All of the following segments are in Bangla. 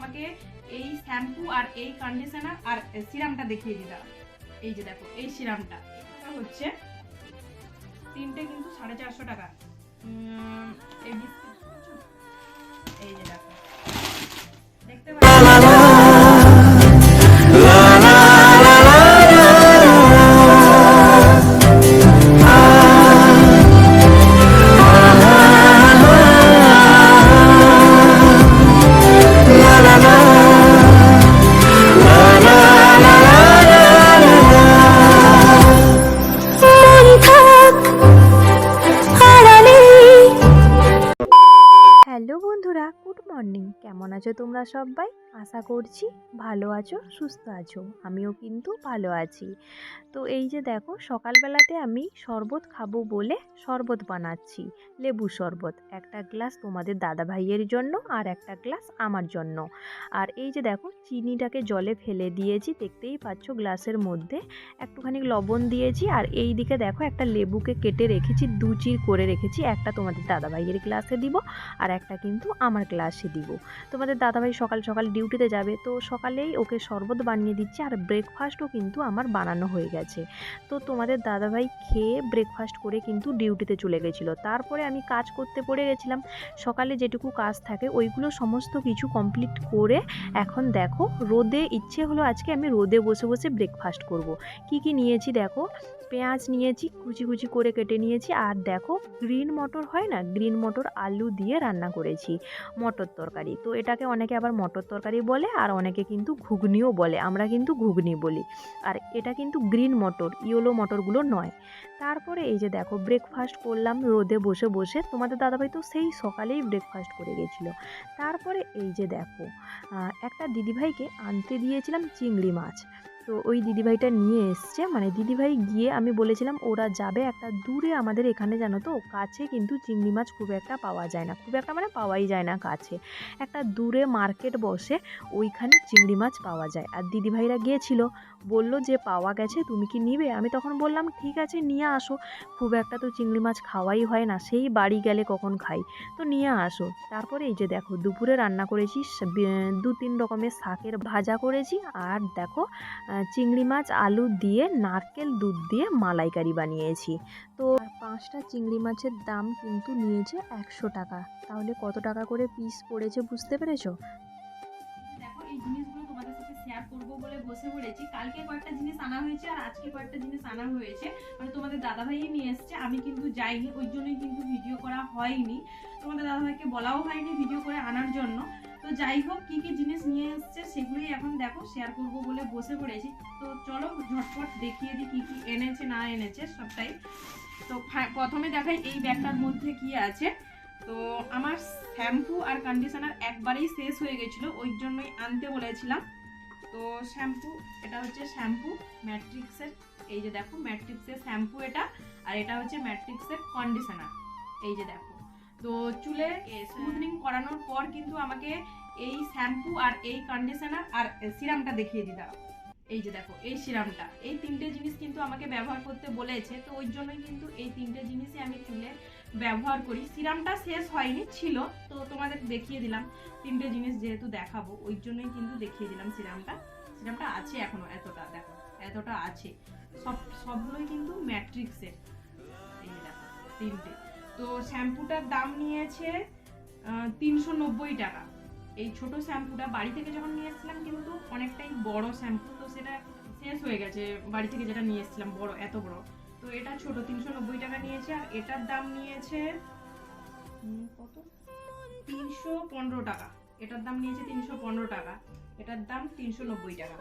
আমাকে এই শ্যাম্পু আর এই কন্ডিশনার আর সিরামটা দেখিয়ে দিতে এই যে দেখো, এই সিরামটা হচ্ছে তিনটে কিন্তু সাড়ে চারশো টাকা। এই এই যে দেখো। আছো তোমরা সবাই। আশা করছি ভালো আছো সুস্থ আছো। আমিও কিন্তু ভালো আছি। তো এই যে দেখো, সকালবেলাতে আমি শরবত খাব বলে শরবত বানাচ্ছি, লেবু শরবত। একটা গ্লাস তোমাদের দাদা ভাইয়ের জন্য আর একটা গ্লাস আমার জন্য। আর এই যে দেখো, চিনিটাকে জলে ফেলে দিয়েছি, দেখতেই পাচ্ছ গ্লাসের মধ্যে। একটুখানি লবণ দিয়েছি আর এই দিকে দেখো একটা লেবুকে কেটে রেখেছি, দু চির করে রেখেছি, একটা তোমাদের দাদা ভাইয়ের গ্লাসে দিব আর একটা কিন্তু আমার গ্লাসে দিব। তোমাদের দাদাভাই সকাল সকাল ডিউটিতে যাবে, তো সকালেই ওকে শরবত বানিয়ে দিচ্ছি আর ব্রেকফাস্টও কিন্তু আমার বানানো হয়ে গেছে। তো তোমাদের দাদাভাই খেয়ে ব্রেকফাস্ট করে কিন্তু ডিউটিতে চলে গেছিল। তারপরে আমি কাজ করতে পড়ে গেছিলাম। সকালে যেটুকু কাজ থাকে, ওইগুলো সমস্ত কিছু কমপ্লিট করে এখন দেখো, রোদে ইচ্ছে হলো আজকে আমি রোদে বসে বসে ব্রেকফাস্ট করব। কি কি নিয়েছি দেখো? পেঁয়াজ নিয়েছি, কুচি কুচি করে কেটে নিয়েছি। আর দেখো গ্রিন মটর হয় না? গ্রিন মটর আলু দিয়ে রান্না করেছি, মটর তরকারি। তো এটাকে অনেকে আবার মটর তরকারি বলে, আর অনেকে কিন্তু ঘুগনিও বলে। আমরা কিন্তু ঘুগনি বলি। আর এটা কিন্তু গ্রিন মটর, ইয়েলো মটরগুলো নয়। তারপরে এই যে দেখো ব্রেকফাস্ট করলাম, রোদে বসে বসে। তোমাদের দাদাভাই তো সেই সকালেই ব্রেকফাস্ট করে গেছিল। তারপরে এই যে দেখো একটা দিদিভাইকে আনতে দিয়েছিলাম চিংড়ি মাছ। তো ওই দিদিভাইটা নিয়ে এসছে। মানে দিদিভাই গিয়ে আমি বলেছিলাম, ওরা যাবে একটা দূরে আমাদের এখানে জানো তো? কাছে কিন্তু চিংড়ি মাছ খুব একটা পাওয়া যায় না। খুব একটা মানে পাওয়াই যায় না কাছে। একটা দূরে মার্কেট বসে ওইখানে চিংড়ি মাছ পাওয়া যায়। আর দিদিভাইরা গিয়েছিল, বলল যে, পাওয়া গেছে, তুমি কি নিবে? আমি তখন বললাম, ঠিক আছে, নিয়ে আসো। খুব একটা তো চিংড়ি মাছ খাওয়াই হয় না, সেই বাড়ি গেলে কখন খাই? তো নিয়ে আসো। তারপরে এই যে দেখো, দুপুরে রান্না করেছি দু তিন রকমের শাকের ভাজা করেছি। আর দেখো চিংড়ি মাছ, আলু দিয়ে, নারকেল, দুধ দিয়ে মালাইকারি বানিয়েছি। তো পাঁচটা চিংড়ি মাছের দাম কিন্তু নিয়েছে একশো টাকা। তাহলে কত টাকা করে পিস পড়েছে বুঝতে পেরেছ? দেখো, এই জিনিসগুলো তোমাদের সাথে শেয়ার করব বলে বসে পড়েছি। কালকে কয়েকটা জিনিস আনা হয়েছে আর আজকে কয়েকটা জিনিস আনা হয়েছে। মানে তোমাদের দাদাভাই নিয়ে এসছে। আমি কিন্তু যাইনি, ওই জন্যই কিন্তু ভিডিও করা হয়নি। তোমাদের দাদাভাইকে বলাও হয়নি ভিডিও করে আনার জন্য। তো যাই হোক, কি কি জিনিস নিয়ে এসছে সেগুলোই এখন দেখো শেয়ার করব বলে বসে পড়েছি। তো চলো ঝটপট দেখিয়ে দিই কি কি এনেছে, না এনেছে, সবটাই। তো প্রথমে দেখাই এই ব্যাগটার মধ্যে কি আছে। তো আমার শ্যাম্পু আর কন্ডিশনার একবারেই শেষ হয়ে গেছিল, ওই জন্যই আনতে বলেছিলাম। তো শ্যাম্পু, এটা হচ্ছে শ্যাম্পু, ম্যাট্রিক্সের, এই যে দেখো ম্যাট্রিক্সের শ্যাম্পু এটা, আর এটা হচ্ছে ম্যাট্রিক্সের কন্ডিশনার এই যে দেখো। তো চুলে স্মুথনিং করানোর পর কিন্তু আমাকে এই শ্যাম্পু আর এই কন্ডিশনার আর সিরামটা দেখিয়ে দিতাম এই যে দেখো, এই সিরামটা। এই তিনটে জিনিস কিন্তু আমাকে ব্যবহার করতে বলেছে, তো ওই জন্যই কিন্তু এই তিনটে জিনিসই আমি চুলে ব্যবহার করি। সিরামটা শেষ হয়নি, ছিল, তো তোমাদের দেখিয়ে দিলাম। তিনটে জিনিস যেহেতু দেখাবো, ওই জন্যই কিন্তু দেখিয়ে দিলাম সিরামটা। সিরামটা আছে এখনও এতটা, দেখো, এতটা আছে। সব, সবগুলোই কিন্তু ম্যাট্রিক্সের এই দেখো, তিনটে। তো শ্যাম্পুটার দাম নিয়েছে তিনশো নব্বই টাকা। এই ছোট শ্যাম্পুটা বাড়ি থেকে যখন নিয়ে এসেছিলাম কিন্তু অনেকটাই বড় শ্যাম্পু, তো সেটা শেষ হয়ে গেছে বাড়ি থেকে যেটা নিয়ে এসেছিলাম, বড়, এত বড়। তো এটা ছোট, তিনশো নব্বই টাকা নিয়েছে আর এটার দাম নিয়েছে কত? তিনশো পনেরো টাকা। এটার দাম নিয়েছে তিনশো পনেরো টাকা। এটার দাম তিনশো নব্বই টাকা।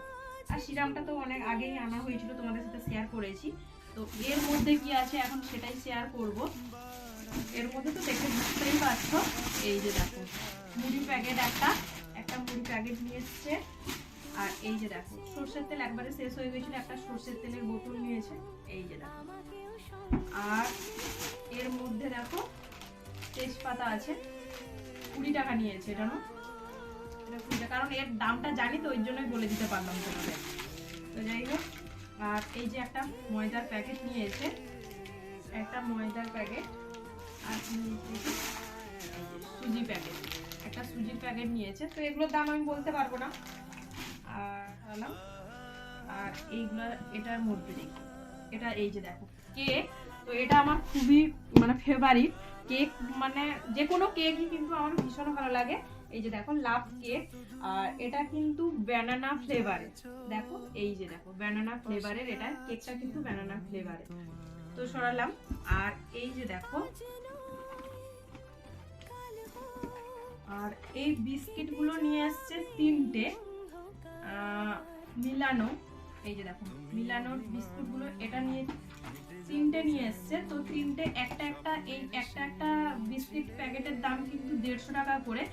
আর সিরামটা তো অনেক আগেই আনা হয়েছিল, তোমাদের সাথে শেয়ার করেছি। তো এর মধ্যে কি আছে? এখন সেটাই শেয়ার করব। এর মধ্যে তো দেখে বুঝতেই পারছ। এই যে দেখো, মুড়ি প্যাকেট একটা একটা মুড়ি প্যাকেট নিয়ে এসছে। আর এই যে দেখো, সর্ষের তেল একবারে শেষ হয়ে গেছিল, একটা সর্ষের তেলের বোতল নিয়েছে। এই যে দেখো। আর এর মধ্যে দেখো, তেজপাতা আছে, কুড়ি টাকা নিয়েছে এটা না কুড়ি টাকা, কারণ এর দামটা জানি তো, ওই জন্যই বলে দিতে পারলাম তোমাদের। তো যাই হোক, আর এই যে একটা ময়দার প্যাকেট নিয়েছে, একটা ময়দার প্যাকেট। আর সুজি প্যাকেট একটা সুজির প্যাকেট নিয়েছে। তো এগুলোর দাম আমি বলতে পারব না। আর আর এইগুলো এটার মধ্যে দেখি। এটা এই যে দেখো কেক তো এটা আমার খুবই মানে ফেভারিট কেক মানে যে কোনো কেকই কিন্তু আমার ভীষণ ভালো লাগে। এই যে দেখো লাভ কেক আর এটা কিন্তু ব্যানানা ফ্লেভারের দেখো, এই যে দেখো ব্যানানা ফ্লেভারের এটা কেকটা কিন্তু ব্যানানা ফ্লেভারের তো সরালাম। আর এই যে দেখো আর এই বিস্কিটগুলো নিয়ে আসছে তিনটে মিলানো। এই যে দেখো, মিলানোর বিস্কুটগুলো এটা নিয়ে তিনটে নিয়ে এসছে। তো তিনটে একটা একটা, এই একটা একটা বিস্কিট প্যাকেটের দাম কিন্তু দেড়শো টাকা করে।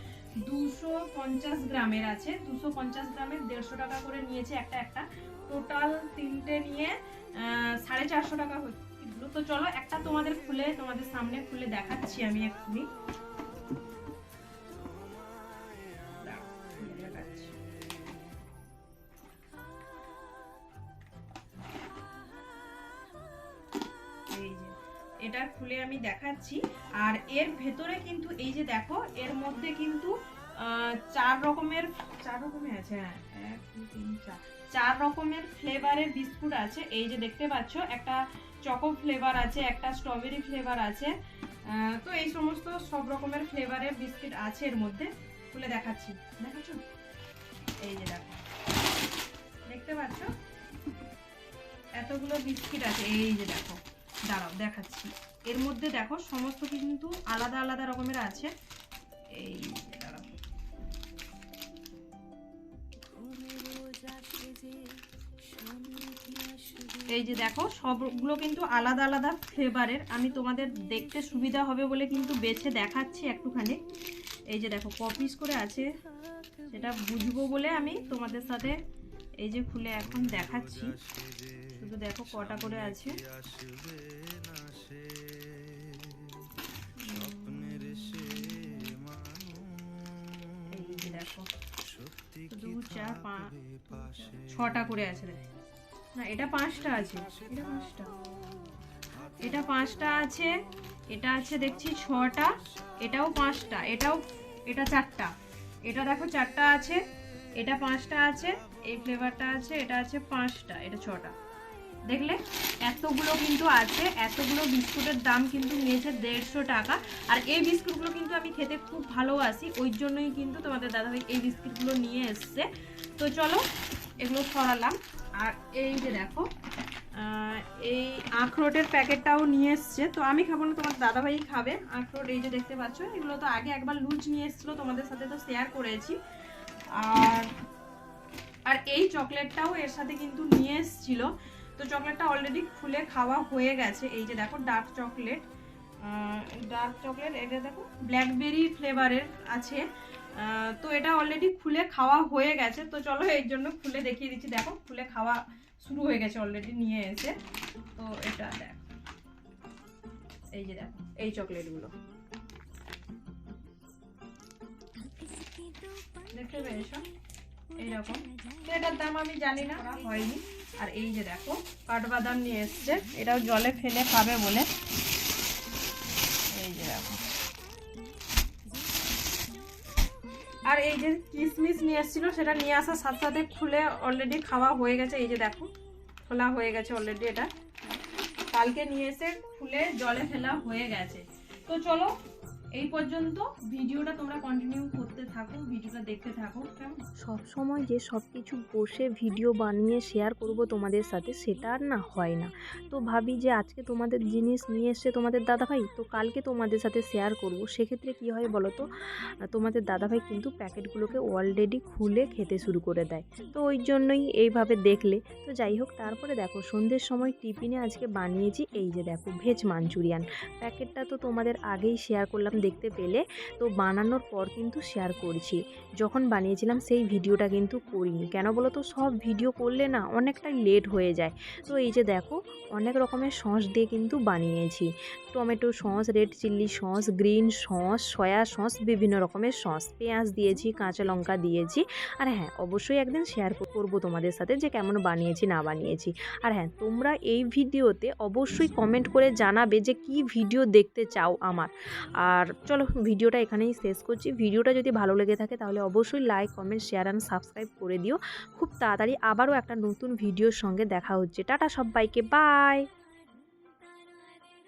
দুশো পঞ্চাশ গ্রামের আছে, দুশো পঞ্চাশ গ্রামের দেড়শো টাকা করে নিয়েছে একটা একটা। টোটাল তিনটে নিয়ে সাড়ে চারশো টাকা হচ্ছে তো চলো একটা তোমাদের খুলে, তোমাদের সামনে খুলে দেখাচ্ছি আমি এক্ষুনি। এটা খুলে আমি দেখাচ্ছি। আর এর ভেতরে কিন্তু এই যে দেখো, এর মধ্যে কিন্তু চার রকমের চার রকমের আছে হ্যাঁ এক দুই তিন, চার চার রকমের ফ্লেভারের বিস্কুট আছে। এই যে দেখতে পাচ্ছ, একটা চকো ফ্লেভার আছে, একটা স্ট্রবেরি ফ্লেভার আছে তো এই সমস্ত সব রকমের ফ্লেভারের বিস্কিট আছে এর মধ্যে। খুলে দেখাচ্ছি। দেখাচ্ছ? এই যে দেখো। দেখতে পাচ্ছ? এতগুলো বিস্কিট আছে, এই যে দেখো। দাঁড়াও, দেখাচ্ছি। এর মধ্যে দেখো, সমস্ত কিন্তু আলাদা আলাদা রকমের আছে। এই এই যে দেখো, সবগুলো কিন্তু আলাদা আলাদা ফ্লেভারের আমি তোমাদের দেখতে সুবিধা হবে বলে কিন্তু বেছে দেখাচ্ছি একটুখানি। এই যে দেখো কপিস করে আছে। সেটা বুঝব বলে আমি তোমাদের সাথে এই যে খুলে এখন দেখাচ্ছি। শুধু দেখো কটা করে আছে। দু চার পাঁচ ছটা করে আছে। না, এটা পাঁচটা আছে। এটা পাঁচটা আছে, এটা আছে দেখছি ছটা, এটাও পাঁচটা, এটাও এটা চারটা। এটা দেখো চারটা আছে, এটা পাঁচটা আছে এই ফ্লেভারটা আছে, এটা আছে পাঁচটা, এটা ছটা। দেখলে? এতগুলো কিন্তু আছে, এতগুলো বিস্কুটের দাম কিন্তু নিয়েছে দেড়শো টাকা। আর এই বিস্কুটগুলো কিন্তু আমি খেতে খুব ভালোবাসি, ওই জন্যই কিন্তু তোমাদের দাদাভাই এই বিস্কুটগুলো নিয়ে এসছে। তো চলো, এগুলো সরালাম। আর এই যে দেখো এই আখরোটের প্যাকেটটাও নিয়ে এসছে। তো আমি খাব না, তোমার দাদাভাই খাবে। আখরোট এই যে দেখতে পাচ্ছ, এগুলো তো আগে একবার লুচ নিয়ে এসেছিল, তোমাদের সাথে তো শেয়ার করেছি। আর আর এই চকলেটটাও এর সাথে কিন্তু নিয়ে এসেছিল। তো চকলেটটা অলরেডি খুলে খাওয়া হয়ে গেছে। এই যে দেখো ডার্ক চকলেট ডার্ক চকলেট এটা দেখো ব্ল্যাকবেরি ফ্লেভারের আছে। তো এটা অলরেডি খুলে খাওয়া হয়ে গেছে। তো চলো এই জন্য খুলে দেখিয়ে দিচ্ছি। দেখো, খুলে খাওয়া শুরু হয়ে গেছে অলরেডি নিয়ে এসে। তো এটা দেখ, এই যে দেখো, এই চকলেটগুলো দেখতে পেয়েছ? এইরকম। এটার দাম আমি জানি না, হয়নি। আর এই যে দেখো, কাঠবাদাম নিয়ে এসছে। এটাও জলে ফেলে খাবে বলে। এই যে দেখো। আর এই যে কিশমিশ নিয়ে এসেছিল, সেটা নিয়ে আসার সাথে সাথে খুলে অলরেডি খাওয়া হয়ে গেছে। এই যে দেখো, খোলা হয়ে গেছে অলরেডি এটা। কালকে নিয়ে এসে খুলে জলে ফেলা হয়ে গেছে। তো চলো এই পর্যন্ত ভিডিওটা তোমরা কন্টিনিউ করতে থাকো, ভিডিওটা দেখতে থাকো সব সময় যে সব কিছু বসে ভিডিও বানিয়ে শেয়ার করব তোমাদের সাথে সেটা আর না হয় না। তো ভাবি যে আজকে তোমাদের জিনিস নিয়ে এসছে তোমাদের দাদাভাই, তো কালকে তোমাদের সাথে শেয়ার করব। সেক্ষেত্রে কি হয় বলো তো তোমাদের দাদাভাই কিন্তু প্যাকেটগুলোকে অলরেডি খুলে খেতে শুরু করে দেয়। তো ওই জন্যই এইভাবে দেখলে। তো যাই হোক, তারপরে দেখো, সন্ধ্যের সময় টিফিনে আজকে বানিয়েছি এই যে দেখো, ভেজ মাঞ্চুরিয়ান। প্যাকেটটা তো তোমাদের আগেই শেয়ার করলাম দেখতে পেলে, তো বানানোর পর কিন্তু শেয়ার করছি। যখন বানিয়েছিলাম সেই ভিডিওটা কিন্তু করিনি। কেন বলো তো সব ভিডিও করলে না অনেকটাই লেট হয়ে যায়। তো এই যে দেখো, অনেক রকমের সস দিয়ে কিন্তু বানিয়েছি। Tomato sauce red chilli sauce green sauce soya sauce, বিভিন্ন রকমের সস। পেঁয়াজ দিয়েছি, কাঁচা লঙ্কা দিয়েছি। আর হ্যাঁ অবশ্যই একদিন শেয়ার করব তোমাদের সাথে যে কেমন বানিয়েছি, না বানিয়েছি। আর হ্যাঁ তোমরা এই ভিডিওতে অবশ্যই কমেন্ট করে জানাবে যে কি ভিডিও দেখতে চাও আমার। আর চলো ভিডিওটা এখানেই শেষ করছি। ভিডিওটা যদি ভালো লেগে থাকে তাহলে অবশ্যই like comment share and subscribe করে দিও। খুব তাড়াতাড়ি আবারও একটা নতুন ভিডিওর সঙ্গে দেখা হচ্ছে। টাটা সবাইকে বাই